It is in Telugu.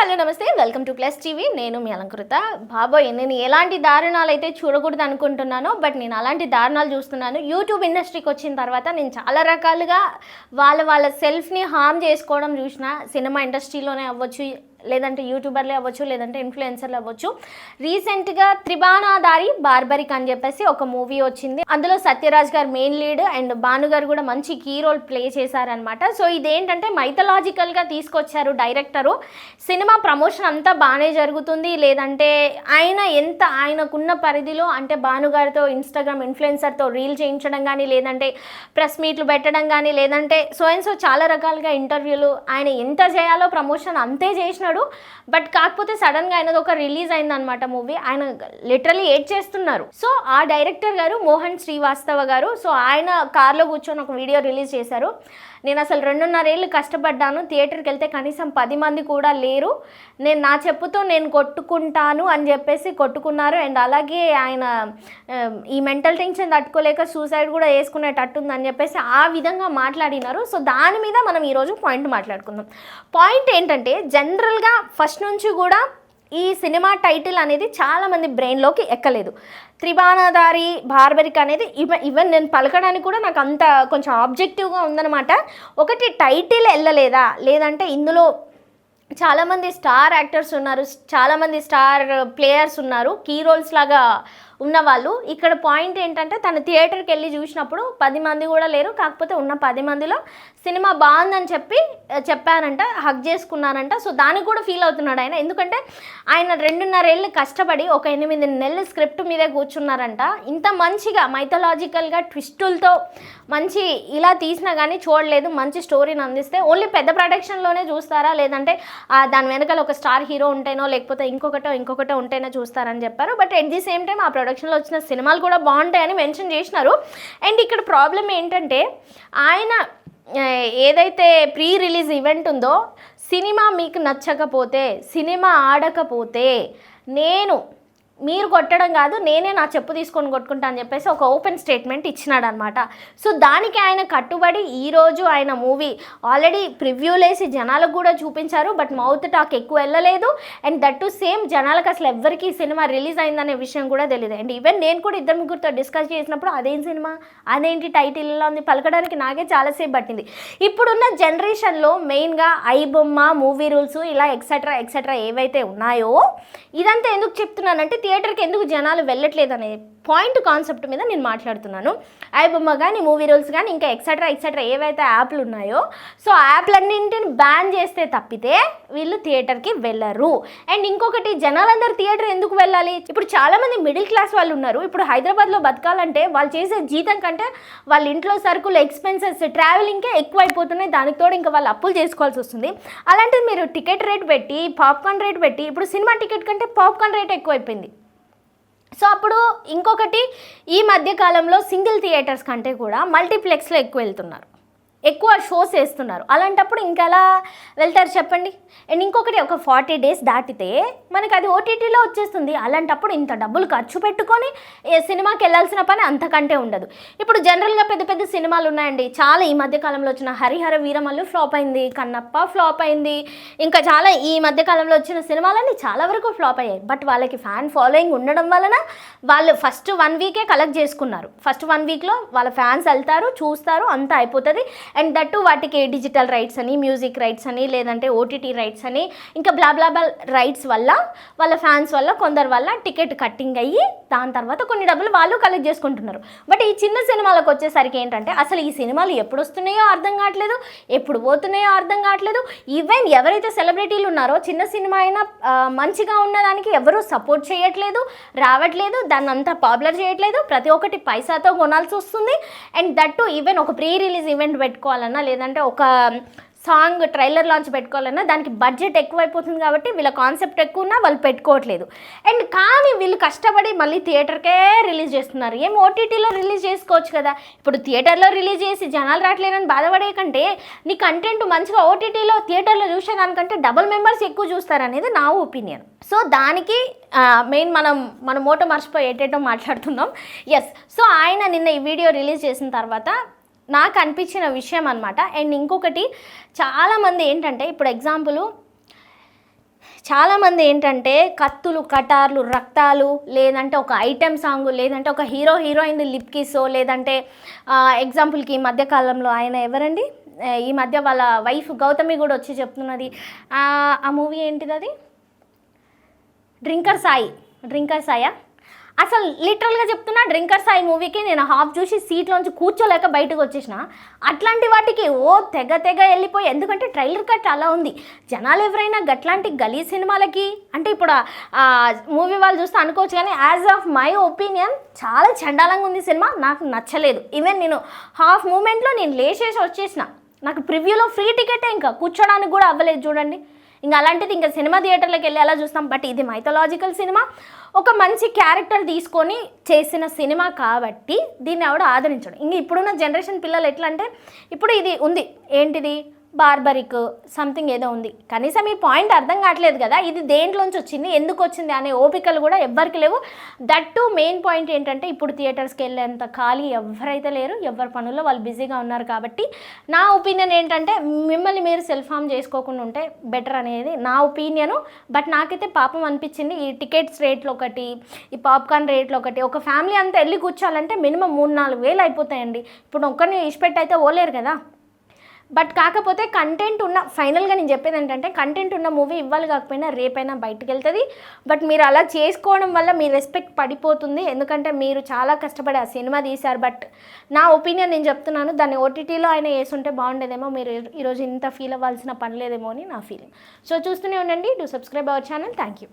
Hello namaste. Welcome to plus TV. నేను మీ అలంకృత. బాబోయ్ నేను ఎలాంటి దారుణాలు అయితే చూడకూడదు అనుకుంటున్నానో బట్ నేను అలాంటి దారుణాలు చూస్తున్నాను. యూట్యూబ్ ఇండస్ట్రీకి వచ్చిన తర్వాత నేను చాలా రకాలుగా వాళ్ళ వాళ్ళ సెల్ఫ్ని హామ్ చేసుకోవడం చూసిన సినిమా ఇండస్ట్రీలోనే అవ్వచ్చు లేదంటే యూట్యూబర్లే అవ్వచ్చు లేదంటే ఇన్ఫ్లుయెన్సర్లు అవ్వచ్చు. రీసెంట్గా త్రిబాణాదారి బార్బరిక్ అని చెప్పేసి ఒక మూవీ వచ్చింది. అందులో సత్యరాజ్ గారు మెయిన్ లీడ్ అండ్ భాను గారు కూడా మంచి కీ రోల్ ప్లే చేశారనమాట సో ఇదేంటంటే మైథలాజికల్గా తీసుకొచ్చారు డైరెక్టరు. సినిమా ప్రమోషన్ అంతా బాగానే జరుగుతుంది. లేదంటే ఆయన ఎంత ఆయనకున్న పరిధిలో అంటే భానుగారితో ఇన్స్టాగ్రామ్ ఇన్ఫ్లుయెన్సర్తో రీల్ చేయించడం కానీ లేదంటే ప్రెస్ మీట్లు పెట్టడం కానీ లేదంటే సో అండ్ సో చాలా రకాలుగా ఇంటర్వ్యూలు. ఆయన ఎంత చేయాలో ప్రమోషన్ అంతే చేసిన చేసినాడు బట్ కాకపోతే సడన్గా ఆయనది ఒక రిలీజ్ అయిందనమాట మూవీ. ఆయన లిటరలీ ఏడ్ చేస్తున్నారు. సో ఆ డైరెక్టర్ గారు మోహన్ శ్రీవాస్తవ గారు. సో ఆయన కార్లో కూర్చొని ఒక వీడియో రిలీజ్ చేశారు. నేను అసలు రెండున్నరేళ్ళు కష్టపడ్డాను. థియేటర్కి వెళ్తే కనీసం పది మంది కూడా లేరు. నేను నా చెప్పుతో నేను కొట్టుకుంటాను అని చెప్పేసి కొట్టుకున్నారు. అండ్ అలాగే ఆయన ఈ మెంటల్ టెన్షన్ తట్టుకోలేక సూసైడ్ కూడా వేసుకునేటట్టుంది అని చెప్పేసి ఆ విధంగా మాట్లాడినారు. సో దాని మీద మనం ఈరోజు పాయింట్ మాట్లాడుకుందాం. పాయింట్ ఏంటంటే జనరల్ యాక్చువల్గా ఫస్ట్ నుంచి కూడా ఈ సినిమా టైటిల్ అనేది చాలామంది బ్రెయిన్లోకి ఎక్కలేదు. త్రిబాణాధారి బార్బరిక్ అనేది ఈవెన్ ఈవెన్ నేను పలకడానికి కూడా నాకు అంత కొంచెం ఆబ్జెక్టివ్గా ఉందన్నమాట. ఒకటి టైటిల్ వెళ్ళలేదా లేదంటే ఇందులో చాలామంది స్టార్ యాక్టర్స్ ఉన్నారు చాలామంది స్టార్ ప్లేయర్స్ ఉన్నారు కీ రోల్స్ లాగా ఉన్నవాళ్ళు ఇక్కడ పాయింట్ ఏంటంటే తను థియేటర్కి వెళ్ళి చూసినప్పుడు పది మంది కూడా లేరు కాకపోతే ఉన్న పది మందిలో సినిమా బాగుందని చెప్పి చెప్పానంట చెప్పారంట హక్ చేసుకున్నారంట. సో దానికి కూడా ఫీల్ అవుతున్నాడు ఆయన. ఎందుకంటే ఆయన రెండున్నరేళ్ళు కష్టపడి ఒక ఎనిమిది నెలలు స్క్రిప్ట్ మీదే కూర్చున్నారంట. ఇంత మంచిగా మైథలాజికల్గా ట్విస్టులతో మంచి ఇలా తీసినా కానీ చూడలేదు మంచి స్టోరీని అందిస్తే ఓన్లీ పెద్ద ప్రొడక్షన్లోనే చూస్తారా? లేదంటే దాని వెనకాల ఒక స్టార్ హీరో ఉంటేనో లేకపోతే ఇంకొకటో ఇంకొకటో ఉంటేనో చూస్తారని చెప్పారు. But at the same time ఆ ప్రొడక్షన్లో వచ్చిన సినిమాలు కూడా బాగుంటాయని మెన్షన్ చేసినారు. అండ్ ఇక్కడ ప్రాబ్లం ఏంటంటే ఆయన ఏదైతే ప్రీ రిలీజ్ ఈవెంట్ ఉందో సినిమా మీకు నచ్చకపోతే సినిమా ఆడకపోతే నేను మీరు కొట్టడం కాదు నేనే నా చెప్పు తీసుకొని కొట్టుకుంటా అని చెప్పేసి ఒక ఓపెన్ స్టేట్మెంట్ ఇచ్చినాడనమాట. సో దానికి ఆయన కట్టుబడి ఈరోజు ఆయన మూవీ ఆల్రెడీ ప్రివ్యూలేసి జనాలకు కూడా చూపించారు బట్ మౌత్ టాక్ ఎక్కువ వెళ్ళలేదు. అండ్ దట్ టు సేమ్ జనాలకు అసలు ఎవ్వరికి ఈ సినిమా రిలీజ్ అయిందనే విషయం కూడా తెలియదు. అండ్ ఈవెన్ నేను కూడా ఇద్దరు ముగ్గురితో డిస్కస్ చేసినప్పుడు అదేం సినిమా అదేంటి టైటిల్ ఉంది పలకడానికి నాకే చాలాసేపు పట్టింది. ఇప్పుడున్న జనరేషన్లో మెయిన్గా ఐ బొమ్మ మూవీ రూల్స్ ఇలా ఎక్సెట్రా ఎక్సెట్రా ఏవైతే ఉన్నాయో ఇదంతా ఎందుకు చెప్తున్నానంటే థియేటర్కి ఎందుకు జనాలు వెళ్ళట్లేదు అనే పాయింట్ కాన్సెప్ట్ మీద నేను మాట్లాడుతున్నాను. ఐ బొమ్మ కానీ మూవీ రూల్స్ కానీ ఇంకా ఎక్సెట్రా ఎక్సెట్రా ఏవైతే యాప్లు ఉన్నాయో సో యాప్లన్నింటిని బ్యాన్ చేస్తే తప్పితే వీళ్ళు థియేటర్కి వెళ్ళరు. అండ్ ఇంకొకటి జనాలందరూ థియేటర్ ఎందుకు వెళ్ళాలి? ఇప్పుడు చాలామంది మిడిల్ క్లాస్ వాళ్ళు ఉన్నారు. ఇప్పుడు హైదరాబాద్లో బతకాలంటే వాళ్ళు చేసే జీతం కంటే వాళ్ళ ఇంట్లో సరుకులు ఎక్స్పెన్సెస్ ట్రావెలింగ్కే ఎక్కువ అయిపోతున్నాయి దానికి తోడు ఇంకా వాళ్ళు అప్పులు చేసుకోవాల్సి వస్తుంది. అలాంటిది మీరు టికెట్ రేట్ పెట్టి పాప్కార్న్ రేట్ పెట్టి ఇప్పుడు సినిమా టికెట్ కంటే పాప్కార్న్ రేట్ ఎక్కువైపోయింది. సో అప్పుడు ఇంకొకటి ఈ మధ్య కాలంలో సింగిల్ థియేటర్స్ కంటే కూడా మల్టీప్లెక్స్లో ఎక్కువ వెళ్తున్నారు. ఎక్కువ షోస్ వేస్తున్నారు. అలాంటప్పుడు ఇంకా ఎలా వెళ్తారు చెప్పండి? అండ్ ఇంకొకటి ఒక ఫార్టీ డేస్ దాటితే మనకి అది ఓటీటీలో వచ్చేస్తుంది. అలాంటప్పుడు ఇంత డబ్బులు ఖర్చు పెట్టుకొని సినిమాకి వెళ్ళాల్సిన పని అంతకంటే ఉండదు. ఇప్పుడు జనరల్గా పెద్ద పెద్ద సినిమాలు ఉన్నాయండి. చాలా ఈ మధ్య కాలంలో వచ్చిన హరిహర వీరమల్లు ఫ్లాప్ అయింది కన్నప్ప ఫ్లాప్ అయింది ఇంకా చాలా ఈ మధ్య కాలంలో వచ్చిన సినిమాలన్నీ చాలా వరకు ఫ్లాప్ అయ్యాయి. బట్ వాళ్ళకి ఫ్యాన్ ఫాలోయింగ్ ఉండడం వలన వాళ్ళు ఫస్ట్ వన్ వీకే కలెక్ట్ చేసుకున్నారు. ఫస్ట్ వన్ వీక్లో వాళ్ళ ఫ్యాన్స్ వెళ్తారు చూస్తారు అంతా అయిపోతుంది. అండ్ దట్టు వాటికి డిజిటల్ రైట్స్ అని మ్యూజిక్ రైట్స్ అని లేదంటే ఓటీటీ రైట్స్ అని ఇంకా బ్లాబ్లాబల్ రైట్స్ వల్ల వాళ్ళ ఫ్యాన్స్ వల్ల కొందరు వల్ల టికెట్ కట్టింగ్ అయ్యి దాని తర్వాత కొన్ని డబ్బులు వాళ్ళు కలెక్ట్ చేసుకుంటున్నారు. బట్ ఈ చిన్న సినిమాలకు వచ్చేసరికి ఏంటంటే అసలు ఈ సినిమాలు ఎప్పుడు వస్తున్నాయో అర్థం కావట్లేదు ఎప్పుడు పోతున్నాయో అర్థం కావట్లేదు. ఈవెన్ ఎవరైతే సెలబ్రిటీలు ఉన్నారో చిన్న సినిమా అయినా మంచిగా ఉన్నదానికి ఎవరు సపోర్ట్ చేయట్లేదు రావట్లేదు దాన్ని అంతా పాపులర్ చేయట్లేదు ప్రతి ఒక్కటి పైసాతో కొనాల్సి వస్తుంది. అండ్ దట్టు ఈవెన్ ఒక ప్రీ రిలీజ్ ఈవెంట్ పెట్టుకోవాలన్నా లేదంటే ఒక సాంగ్ ట్రైలర్ లాంచ్ పెట్టుకోవాలన్నా దానికి బడ్జెట్ ఎక్కువైపోతుంది కాబట్టి వీళ్ళ కాన్సెప్ట్ ఎక్కువ ఉన్నా వాళ్ళు పెట్టుకోవట్లేదు. అండ్ కానీ వీళ్ళు కష్టపడి మళ్ళీ థియేటర్కే రిలీజ్ చేస్తున్నారు. ఏం ఓటీటీలో రిలీజ్ చేసుకోవచ్చు కదా. ఇప్పుడు థియేటర్లో రిలీజ్ చేసి జనాలు రావట్లేదని బాధపడే కంటే నీ కంటెంట్ మంచిగా ఓటీటీలో థియేటర్లో చూసేదానికంటే డబుల్ మెంబర్స్ ఎక్కువ చూస్తారనేది నా ఒపీనియన్. సో దానికి మెయిన్ మనం మన మోటో మర్చిపోయి ఏటేటో మాట్లాడుతున్నాం. ఎస్ సో ఆయన నిన్న ఈ వీడియో రిలీజ్ చేసిన తర్వాత నాకు అనిపించిన విషయం అనమాట అండ్ ఇంకొకటి చాలామంది ఏంటంటే ఇప్పుడు ఎగ్జాంపుల్ చాలామంది ఏంటంటే కత్తులు కటార్లు రక్తాలు లేదంటే ఒక ఐటెం సాంగ్ లేదంటే ఒక హీరో హీరోయిన్ లిప్కిసో లేదంటే ఎగ్జాంపుల్కి ఈ మధ్యకాలంలో ఆయన ఎవరండి? ఈ మధ్య వాళ్ళ వైఫ్ గౌతమి కూడా వచ్చి చెప్తున్నది. ఆ మూవీ ఏంటిది అది? డ్రింకర్ సాయి. డ్రింకర్ సాయా? అసలు లిటరల్గా చెప్తున్నా డ్రింకర్ సాయి మూవీకి నేను హాఫ్ చూసి సీట్లోంచి కూర్చోలేక బయటకు వచ్చేసిన. అట్లాంటి వాటికి ఓ తెగ తెగ వెళ్ళిపోయి ఎందుకంటే ట్రైలర్ కట్ అలా ఉంది. జనాలు ఎవరైనా గట్లాంటి గలీ సినిమాలకి అంటే ఇప్పుడు మూవీ వాళ్ళు చూస్తే అనుకోవచ్చు కానీ యాజ్ ఆఫ్ మై ఒపీనియన్ చాలా చండాలంగా ఉంది సినిమా. నాకు నచ్చలేదు. ఈవెన్ నేను హాఫ్ మూమెంట్లో నేను లేచేసి వచ్చేసిన. నాకు ప్రివ్యూలో ఫ్రీ టికెటే ఇంకా. కూర్చోడానికి కూడా అవ్వలేదు చూడండి. ఇంకా అలాంటిది ఇంకా సినిమా థియేటర్లోకి వెళ్ళి ఎలా చూస్తాం. బట్ ఇది మైథలాజికల్ సినిమా. ఒక మంచి క్యారెక్టర్ తీసుకొని చేసిన సినిమా కాబట్టి దీన్ని ఎవడు ఆదరించడం. ఇంక ఇప్పుడున్న జనరేషన్ పిల్లలు ఎట్లా అంటే ఇప్పుడు ఇది ఉంది. ఏంటిది? బార్బరిక్ సంథింగ్ ఏదో ఉంది. కనీసం ఈ పాయింట్ అర్థం కావట్లేదు కదా ఇది దేంట్లోంచి వచ్చింది ఎందుకు వచ్చింది అనే ఓపికలు కూడా ఎవ్వరికి లేవు. దట్ టు మెయిన్ పాయింట్ ఏంటంటే ఇప్పుడు థియేటర్స్కి వెళ్ళేంత ఖాళీ ఎవరైతే లేరు ఎవరి పనుల్లో వాళ్ళు బిజీగా ఉన్నారు కాబట్టి నా ఒపీనియన్ ఏంటంటే మిమ్మల్ని మీరు సెల్ఫ్ హామ్ చేసుకోకుండా ఉంటే బెటర్ అనేది నా ఒపీనియను బట్ నాకైతే పాపం అనిపించింది ఈ టికెట్స్ రేట్లు ఒకటి ఈ పాప్కార్న్ రేట్లు ఒకటి ఒక ఫ్యామిలీ అంతా వెళ్ళి కూర్చోాలంటే మినిమం మూడు నాలుగు వేలు అయిపోతాయండి. ఇప్పుడు ఒక్కరిని ఇష్టపెట్టి అయితే ఓలేరు కదా. బట్ కాకపోతే కంటెంట్ ఉన్న ఫైనల్గా నేను చెప్పేది ఏంటంటే కంటెంట్ ఉన్న మూవీ ఇవ్వాలి కాకపోయినా రేపైనా బయటకు వెళ్తుంది. బట్ మీరు అలా చేసుకోవడం వల్ల మీ రెస్పెక్ట్ పడిపోతుంది. ఎందుకంటే మీరు చాలా కష్టపడి ఆ సినిమా తీశారు. బట్ నా ఒపీనియన్ నేను చెప్తున్నాను దాన్ని ఓటీటీలో ఆయన వేసుంటే బాగుండేదేమో. మీరు ఈరోజు ఇంత ఫీల్ అవ్వాల్సిన పని లేదేమో అని నా ఫీలింగ్ సో చూస్తూనే ఉండండి. Do subscribe our channel thank you